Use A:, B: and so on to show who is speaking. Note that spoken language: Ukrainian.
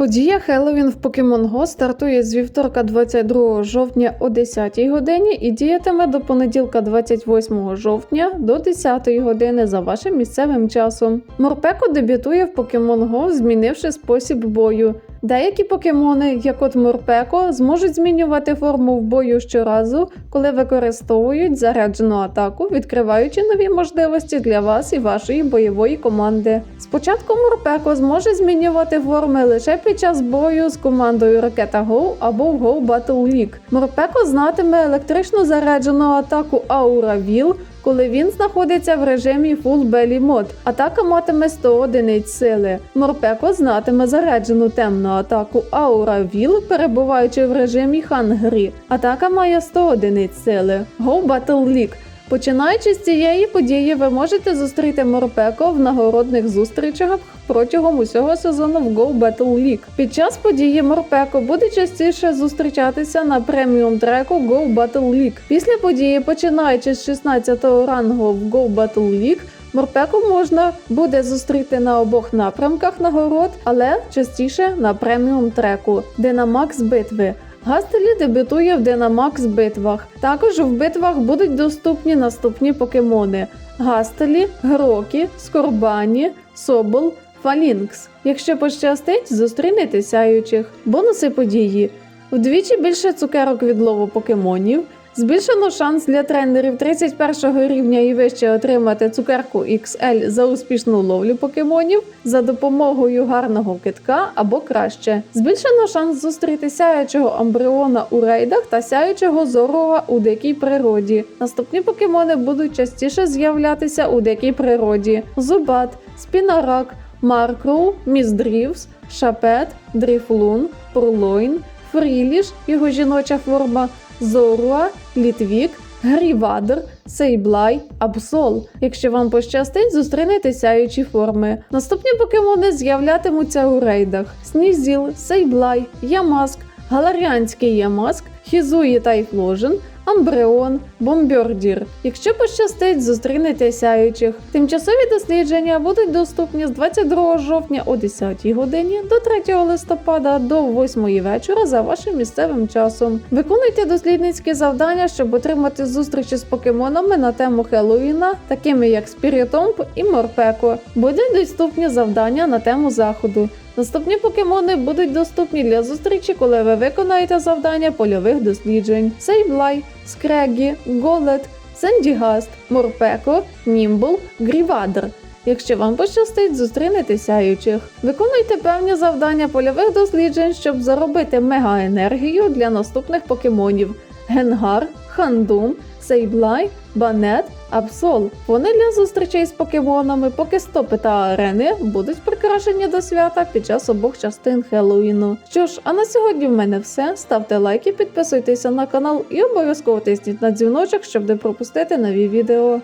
A: Подія Хеллоуін в Pokemon Go стартує з вівторка 22 жовтня о 10 годині і діятиме до понеділка 28 жовтня до 10 години за вашим місцевим часом. Морпеко дебютує в Pokemon Go, змінивши спосіб бою. Деякі покемони, як от Морпеко, зможуть змінювати форму в бою щоразу, коли використовують заряджену атаку, відкриваючи нові можливості для вас і вашої бойової команди. Спочатку Морпеко зможе змінювати форми лише під час бою з командою Ракета Go або Go Battle League. Морпеко знатиме електрично заряджену атаку Аура Віл, коли він знаходиться в режимі Full Belly Mode. Атака матиме 100 одиниць сили. Морпеко знатиме заряджену темну атаку Аура Віл, перебуваючи в режимі Хангрі. Атака має 100 одиниць сили. Go Battle League. Починаючи з цієї події, ви можете зустріти Морпеко в нагородних зустрічах протягом усього сезону в Go Battle League. Під час події Морпеко буде частіше зустрічатися на преміум треку Go Battle League. Після події, починаючи з 16-го рангу в Go Battle League, Морпеку можна буде зустріти на обох напрямках нагород, але частіше на преміум треку Динамакс битви. Гастелі дебютує в Динамакс битвах. Також в битвах будуть доступні наступні покемони: Гастелі, Грокі, Скорбані, Собол, Фалінкс. Якщо пощастить, зустрінете сяючих. Бонуси події. Вдвічі більше цукерок від лову покемонів. Збільшено шанс для тренерів 31 рівня і вище отримати цукерку XL за успішну ловлю покемонів за допомогою гарного китка або краще. Збільшено шанс зустріти сяючого амбріона у рейдах та сяючого зорога у дикій природі. Наступні покемони будуть частіше з'являтися у дикій природі: Зубат, Спінарак, Маркроу, Міздрівс, Шапет, Дріфлун, Пурлойн, Фріліш, його жіноча форма. Зоруа, Літвік, Грівадр, Сейблай, Абсол. Якщо вам пощастить, зустрінете сяючі форми. Наступні покемони з'являтимуться у рейдах: Снізіл, Сейблай, Ямаск, Галаріанський Ямаск, Хізуї Тайфложен, Амбреон, Бомбьордір. Якщо пощастить, зустрінете сяючих. Тимчасові дослідження будуть доступні з 22 жовтня о 10 годині до 3 листопада до 8 вечора за вашим місцевим часом. Виконуйте дослідницькі завдання, щоб отримати зустрічі з покемонами на тему Хеллоуіна, такими як Спірітомп і Морпеко. Будуть доступні завдання на тему заходу. Наступні покемони будуть доступні для зустрічі, коли ви виконаєте завдання польових досліджень: Сейблай, Скрегі, Голет, Сендігаст, Морпеко, Німбл, Грівадр. Якщо вам пощастить, зустрінете сяючих. Виконуйте певні завдання польових досліджень, щоб заробити мегаенергію для наступних покемонів: Генгар, Хандум, Сейблай, Банет, Абсол. Вони для зустрічей з покемонами, поки стопи та арени будуть прикрашені до свята під час обох частин Хеллоуіну. Що ж, а на сьогодні в мене все. Ставте лайки, підписуйтеся на канал і обов'язково тисніть на дзвіночок, щоб не пропустити нові відео.